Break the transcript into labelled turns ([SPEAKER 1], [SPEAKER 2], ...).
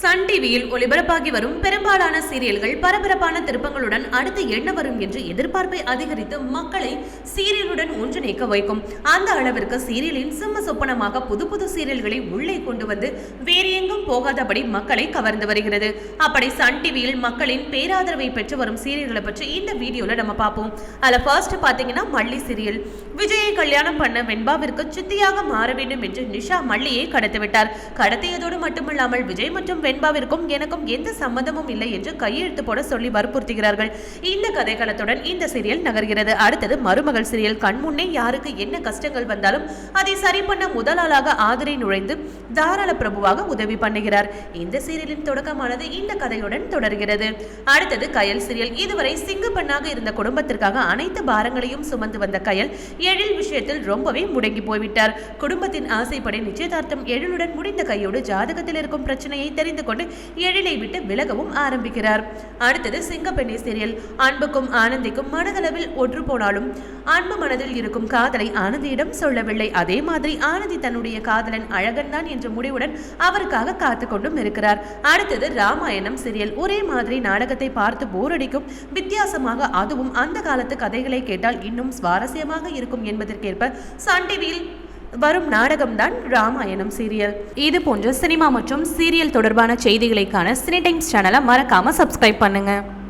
[SPEAKER 1] Sun டிவியில் ஒளிபரப்பாகி வரும் பெரும்பாலான சீரியல்கள் பரபரப்பான திருப்பங்களுடன் அடுத்து என்ன வரும் என்று எதிர்பார்ப்பை அதிகரித்து மக்களை சீரியலுடன் ஒன்றிணைக்க வைக்கும். அந்த அளவிற்கு சீரியலின் சிம்ம சொப்பனமாக புது புது சீரியல்களை உள்ளே கொண்டு வந்து வேறு எங்கும் போகாதபடி மக்களை கவர்ந்து வருகிறது. அப்படி சன் டிவியில் மக்களின் பேராதரவை பெற்று வரும் சீரியல்களை பற்றி இந்த வீடியோல நம்ம பார்ப்போம். அதுல ஃபர்ஸ்ட் பாத்தீங்கன்னா மல்லி சீரியல். விஜயை கல்யாணம் பண்ண வெண்பாவிற்கு சித்தியாக மாற வேண்டும் என்று நிஷா மல்லியை கடத்திவிட்டார். கடத்தியதோடு மட்டுமல்லாமல் விஜய் மற்றும் வெண்பாவிற்கும் எனக்கும் எந்த சம்மந்தமும் இல்லை என்று கையெழுத்து போட சொல்லி வற்புறுத்துகிறார்கள். இந்த கதைக்களத்துடன் இந்த சீரியல் நகர்கிறது. அடுத்தது மருமகள் சீரியல். கண்முன்னே யாருக்கு என்ன கஷ்டங்கள் வந்தாலும் அதை சரி பண்ண முதலாளாக ஆளாக ஆதிரை நுழைந்து தாராள பிரபுவாக உதவி பண்ணுகிறார். இந்த சீரியலின் தொடக்கமானது இந்த கதையுடன் தொடர்கிறது. அடுத்தது கயல் சீரியல். இதுவரை சிங்க பெண்ணாக இருந்த குடும்பத்திற்காக அனைத்து பாரங்களையும் சுமந்து வந்த கயல் எழில் விஷயத்தில் ரொம்பவே முடங்கி போய்விட்டார். குடும்பத்தின் ஆசைப்படி நிச்சயதார்த்தம் எழிலுடன் முடிந்த கையோடு ஜாதகத்தில் இருக்கும் பிரச்சனையை தெரிந்து கொண்டு எழிலை விட்டு விலகவும் ஆரம்பிக்கிறார். அடுத்தது சிங்கப்பெண்ணை சீரியல். அன்புக்கும் ஆனந்திக்கும் மனதளவில் ஒற்று போனாலும் அன்பு மனதில் இருக்கும் காதலை ஆனந்தியிடம் சொல்லவில்லை. அதே மாதிரி ஆனந்தி தன்னுடைய காதலன் அழகன் தான் என்ற முடிவுடன் அவருக்காக காத்து கொண்டும் இருக்கிறார். அடுத்தது ராமாயணம் சீரியல். ஒரே மாதிரி நாடகத்தை பார்த்து போரடிக்கும் வித்தியாசமாக அதுவும் அந்த காலத்து கதைகளை கேட்டால் இன்னும் சுவாரஸ்யமாக இருக்கும் என்பதற்கேற்ப சன் டிவியில் வரும் நாடகம்தான் ராமாயணம் சீரியல். இது போன்ற சினிமா மற்றும் சீரியல் தொடர்பான செய்திகளைக்கான சினி டைம்ஸ் சேனலை மறக்காம சப்ஸ்கிரைப் பண்ணுங்க.